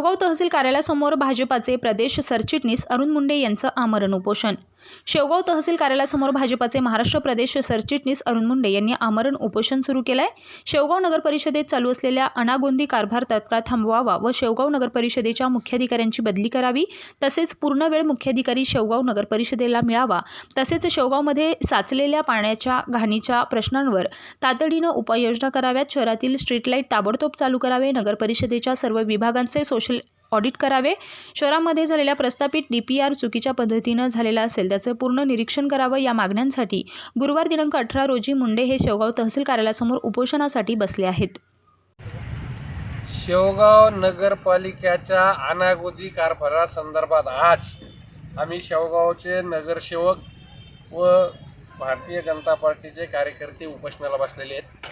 शेवगाव तहसील कार्यालयासमोर भाजपाचे प्रदेश सरचिटणीस अरुण मुंडे यांचं आमरण उपोषण शेवगाव तहसील कार्यालयासमोर भाजपाचे महाराष्ट्र प्रदेश सरचिटणीस अरुण मुंडे यांनी आमरण उपोषण सुरू केलं आहे शेवगाव नगर परिषदेत चालू असलेल्या अनागोंदी कारभार तत्काळ थांबवावा व शेवगाव नगर परिषदेच्या मुख्याधिकाऱ्यांची बदली करावी तसेच पूर्ण वेळ मुख्याधिकारी शेवगाव नगर परिषदेला मिळावा तसेच शेवगावमध्ये साचलेल्या पाण्याच्या घाणीच्या प्रश्नांवर तातडीनं उपाययोजना कराव्यात शहरातील स्ट्रीट लाइट ताबडतोब चालू करावे नगर परिषदेच्या सर्व विभागांचे सोशल ऑडिट करावे. शहरामध्ये झालेल्या प्रस्थापित डी पी आर चुकीच्या पद्धतीनं झालेला असेल त्याचं पूर्ण निरीक्षण करावं या मागण्यांसाठी गुरुवार दिनांक अठरा रोजी मुंडे हे शेवगाव तहसील कार्यालयासमोर उपोषणासाठी बसले आहेत. शेवगाव नगरपालिकेच्या अनागोदी कारभारासंदर्भात आज आम्ही शेवगावचे नगरसेवक व भारतीय जनता पार्टीचे कार्यकर्ते उपोषणाला बसलेले आहेत.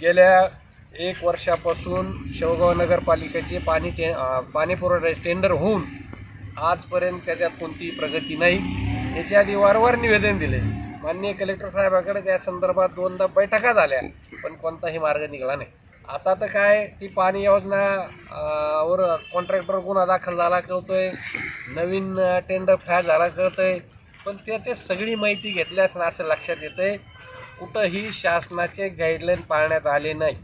गेल्या एक वर्षापासून शेवगाव नगरपालिकेचे पाणी टे पाणीपुरवठा पाणी पुरवठा टेंडर होऊन आजपर्यंत त्याच्यात कोणतीही प्रगती नाही. याच्या आधी वारंवार निवेदन दिले. माननीय कलेक्टर साहेबाकडे त्या संदर्भात दोनदा बैठका झाल्या पण कोणताही मार्ग निघाला नाही. आता तर काय ती पाणी योजना वर कॉन्ट्रॅक्टर गुन्हा दाखल झाला कळतो आहे नवीन टेंडर फॅर झाला कळतं आहे पण त्याची सगळी माहिती घेतल्यास असं लक्षात येतं आहे कुठंही शासनाचे गाईडलाईन पाळण्यात आले नाही.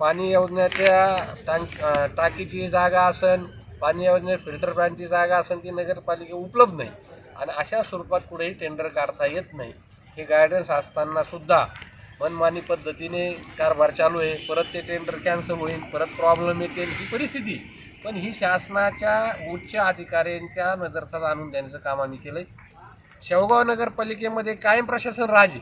पाणी योजनेच्या टँक टाकीची जागा असन पाणी योजने फिल्टर प्लॅनची जागा असेल ती नगरपालिका उपलब्ध नाही. आणि अशा स्वरूपात कुठेही टेंडर काढता येत नाही. हे गायडन्स असताना सुद्धा मनमानी पद्धतीने कारभार चालू आहे. परत ते टेंडर कॅन्सल होईल परत प्रॉब्लेम येतील ही परिस्थिती. पण ही शासनाच्या उच्च अधिकाऱ्यांच्या नजरसाला आणून देण्याचं काम आम्ही केलं आहे शेवगाव नगरपालिकेमध्ये कायम प्रशासन राजे.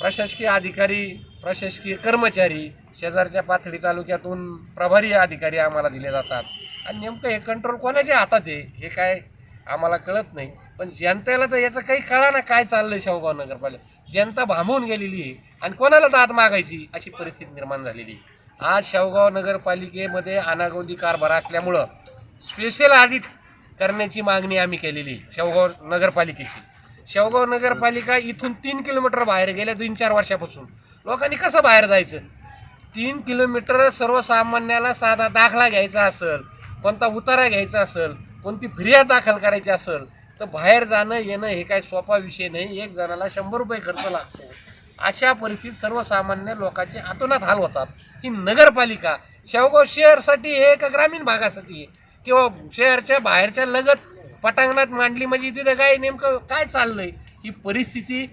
प्रशासकीय अधिकारी प्रशासकीय कर्मचारी शेजारच्या पाथडी तालुक्यातून प्रभारी अधिकारी आम्हाला दिले जातात. आणि नेमकं हे कंट्रोल कोणाच्या हातात आहे हे काय आम्हाला कळत नाही. पण जनतेला तर याचं काही कळा ना काय चाललंय शेवगाव नगरपालिका. जनता भांबून गेलेली आहे आणि कोणाला दाद मागायची अशी परिस्थिती निर्माण झालेली आहे. आज शेवगाव नगरपालिकेमध्ये अनागोंदी कारभार असल्यामुळं स्पेशल ऑडिट करण्याची मागणी आम्ही केलेली आहे शेवगाव नगरपालिकेची. शेवगाव नगरपालिका इथून तीन किलोमीटर बाहेर गेल्या तीन चार वर्षापासून. लोकांनी कसं बाहेर जायचं? तीन किलोमीटर सर्वसामान्याला साधा दाखला घ्यायचा असेल कोणता उतारा घ्यायचा असेल कोणती फिर्याद दाखल करायची असेल तर बाहेर जाणं येणं हे काय सोपा विषय नाही. एक जणाला शंभर रुपये खर्च लागतो. अशा परिस्थितीत सर्वसामान्य लोकांचे आतोनात हाल होतात. ही नगरपालिका शेवगाव शहरसाठी आहे का ग्रामीण भागासाठी आहे? किंवा शहरच्या बाहेरच्या लगत पटांगणात मांडली म्हणजे तिथं काय नेमकं काय चाललंय? ही परिस्थिती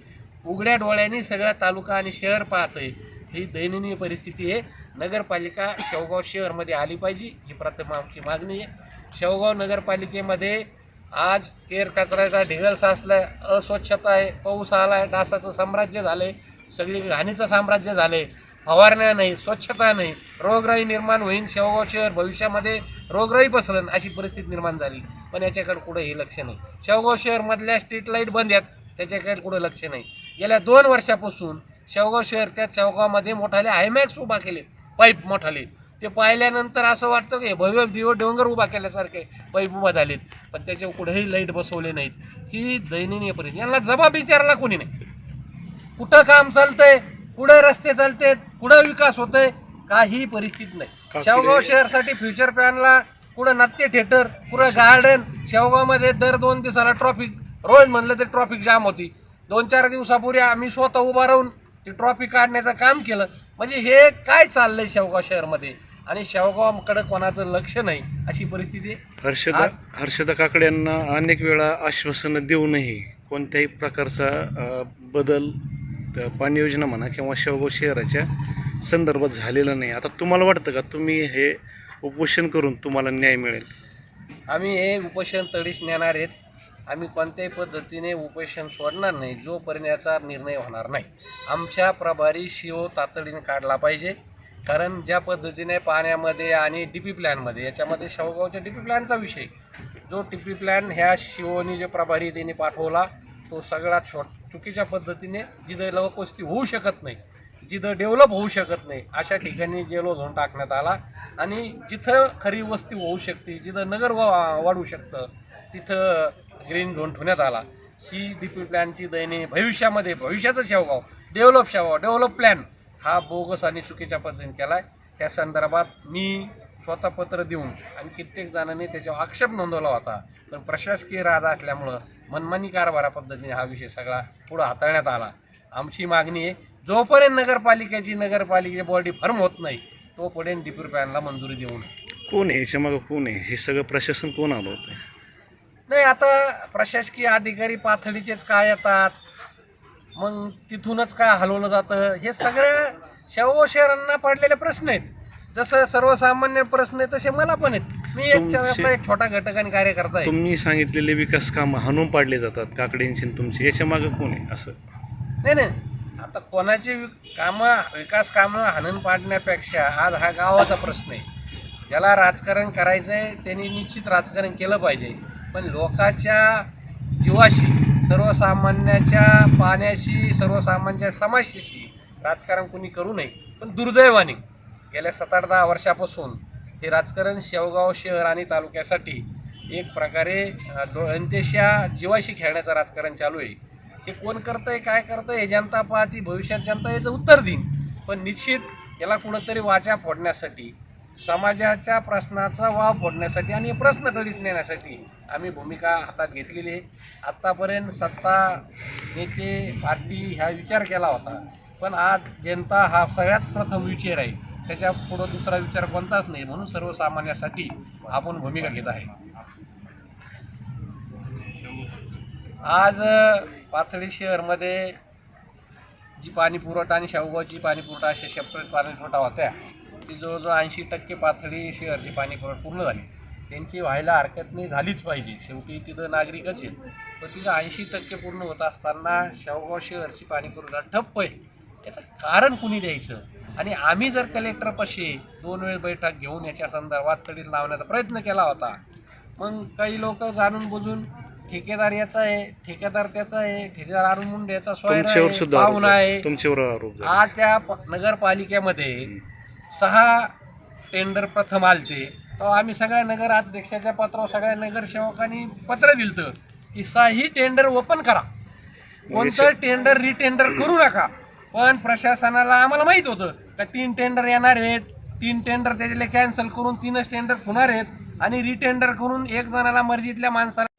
उघड्या डोळ्याने सगळा तालुका आणि शहर पाहतंय. ही दैनंदिन परिस्थिती आहे. नगरपालिका शेवगाव शहरमध्ये आली पाहिजे. ही प्रथम आमची मागणी आहे. शेवगाव नगरपालिकेमध्ये आज केर कचऱ्याचा ढिगल आहे अस्वच्छता आहे. पाऊस आला आहे डासाचं साम्राज्य झालंय. सगळी घाणीचं साम्राज्य झालं आहे फवारण्या नाही. स्वच्छता नाही. रोगराई निर्माण होईल शेवगाव शहर भविष्यामध्ये रोगराई पसरण अशी परिस्थिती निर्माण झाली. पण याच्याकडे कुठंही लक्ष नाही. शेवगाव शहरमधल्या स्ट्रीट लाइट बंद आहेत त्याच्याकडे कुठं लक्ष नाही. गेल्या दोन वर्षापासून शेवगाव शहर त्या शेवगावमध्ये मोठाले हायमॅक्स उभा केले. पाईप मोठाले. ते पाहिल्यानंतर असं वाटतं की भव्य दिव डोंगर उभा केल्यासारखे पाईप उभा झालेत. पण त्याच्या कुठेही लाइट बसवले नाहीत. ही दैनंदिन परिस्थिती. यांना जबाब विचारला कोणी नाही. कुठं काम चालतंय कुठं रस्ते चालतेत कुठं विकास होतोय काही परिस्थिती नाही. शेवगाव शहरसाठी फ्युचर प्लॅनला कुठं नाट्य थिएटर कुठं गार्डन शेवगावमध्ये दर दोन दिवसाला ट्रॉफिक रोज म्हणलं तर ट्रॉफिक जाम होती. दोन चार दिवसापूर्वी आम्ही स्वतः उभा राहून ती ट्रॉफिक काढण्याचं काम केलं. म्हणजे हे काय चाललंय शेवगाव शहरमध्ये? आणि शेवगावकडे कोणाचं लक्ष नाही अशी परिस्थिती हर्षदा हर्षदा काकडे यांना अनेक वेळा आश्वासनं देऊनही कोणत्याही प्रकारचा बदल पाणी योजना म्हणा किंवा शेवगाव शहराच्या संदर्भात झालेला नाही. आता तुम्हाला वाटतं का तुम्ही हे उपोषण करून तुम्हाला न्याय मिळेल? आम्ही हे उपोषण तडीच नेणार आहेत. आम्ही कोणत्याही पद्धतीने उपोषण सोडणार नाही. जोपर्यंत याचा निर्णय होणार नाही. आमच्या प्रभारी शिओ तातडीने काढला पाहिजे. कारण ज्या पद्धतीने पाण्यामध्ये आणि डी पी प्लॅनमध्ये याच्यामध्ये शेवगावच्या डी पी प्लॅनचा विषय. जो डी पी प्लॅन ह्या शिओनी जे प्रभारी त्यांनी पाठवला तो सगळ्यात शॉर्ट चुकीच्या पद्धतीने जिथे लवकोस्ती होऊ शकत नाही जिथं डेव्हलप होऊ शकत नाही अशा ठिकाणी जेलो झोन टाकण्यात आला. आणि जिथं खरी वस्ती होऊ शकते जिथं नगर वा- वाढू शकतं तिथं ग्रीन झोन ठेवण्यात आला. ही डी पी प्लॅनची दैनी भविष्यामध्ये भविष्याचं Shevgaon develop Shevgaon develop plan हा बोगस आणि चुकीच्या पद्धतीने केला आहे त्या संदर्भात मी स्वतः पत्र देऊन आणि कित्येक जणांनी त्याच्यावर आक्षेप नोंदवला होता. पण प्रशासकीय राजा असल्यामुळं मनमानी कारभारा पद्धतीने हा विषय सगळा पुढं हाताळण्यात आला. आमची मागणी आहे जोपर्यंत नगरपालिकेची नगरपालिकेची बॉडी फर्म होत नाही तोपर्यंत डिप्यू पॅनला मंजुरी देऊ नये कोण आहे? याच्या मागं कोण आहे? हे सगळं प्रशासन कोण आलं होतं नाही आता प्रशासकीय अधिकारी पाथडीचेच काय येतात? मग तिथूनच काय हलवलं जातं? हे सगळ्या शेवो शहरांना पडलेले प्रश्न आहेत. जसं सर्वसामान्य प्रश्न आहेत तसे मला पण आहेत. मी एक एक छोटा घटक आणि कार्यकर्ता आहे. तुम्ही सांगितलेले विकास कामं हाणून पाडले जातात काकड्यांची आणि तुमची. याच्या मागं कोण आहे? असं. नाही नाही. आता कोणाची वि- कामं विकास कामं हाणून पाडण्यापेक्षा आज हा गावाचा प्रश्न आहे. ज्याला राजकारण करायचं आहे त्यांनी निश्चित राजकारण केलं पाहिजे. पण लोकाच्या जीवाशी सर्वसामान्याच्या पाण्याशी सर्वसामान्य समाजाशी राजकारण कोणी करू नये पण दुर्दैवाने गेल्या सात आठ दहा वर्षापासून हे राजकारण शेवगाव शहर आणि तालुक्यासाठी एक प्रकारे जनतेच्या जीवाशी खेळण्याचं राजकारण चालू आहे. हे कोण करतंय काय करतंय हे जनता पाहती भविष्यात जनता याचं उत्तर देईन. पण निश्चित याला कुठंतरी वाचा फोडण्यासाठी समाजाच्या प्रश्नाचा वाव फोडण्यासाठी आणि प्रश्न तडीत नेण्यासाठी आम्ही भूमिका हातात घेतलेली आहे. आत्तापर्यंत सत्ता नेते पार्टी ह्या विचार केला होता. पण आज जनता हा सगळ्यात प्रथम विचार आहे. त्याच्या पुढं दुसरा विचार कोणताच नाही. म्हणून सर्वसामान्यासाठी आपण भूमिका घेत आहे. आज अ, शहरमध्ये जी पाणीपुरवठा आणि शाहूगावची पाणीपुरवठा अशा सेपरेट पाणीपुरवठा होत्या ती जवळजवळ ऐंशी टक्के पाथडी शहरची पाणीपुरवठा पूर्ण झाली. त्यांची व्हायला हरकत नाही झालीच पाहिजे. शेवटी तिथं नागरिकच आहेत. पण तिथं ऐंशी टक्के पूर्ण होत असताना शाहूगाव शहरची पाणीपुरवठा ठप्प आहे. याचं कारण कुणी द्यायचं? आणि आम्ही जर कलेक्टरपाशी दोन वेळ बैठक घेऊन याच्या संदर्भात तडीत लावण्याचा प्रयत्न केला होता मग काही लोक जाणून बुजून ठेकेदार याचा आहे ठेकेदार त्याचा आहे ठेकेदार अरुण मुंडे याचा तुमच्यावर सुद्धा आरोप पाहुणा. आहे. तुमच्यावर आरोप झाले. आज त्या प- नगरपालिकेमध्ये सहा टेंडर प्रथम आलते. तेव्हा आम्ही सगळ्या नगर अध्यक्षाच्या पत्रावर सगळ्या नगरसेवकांनी पत्र दिलतं की सहाही टेंडर ओपन करा. कोणतं टेंडर रिटेंडर करू नका. पण प्रशासनाला आम्हाला माहीत होतं का तीन टेंडर येणार आहेत. तीन टेंडर त्याच्यातले कॅन्सल करून तीनच टेंडर होणार आहेत. आणि रिटेंडर करून एक जणाला मर्जीतल्या माणसाला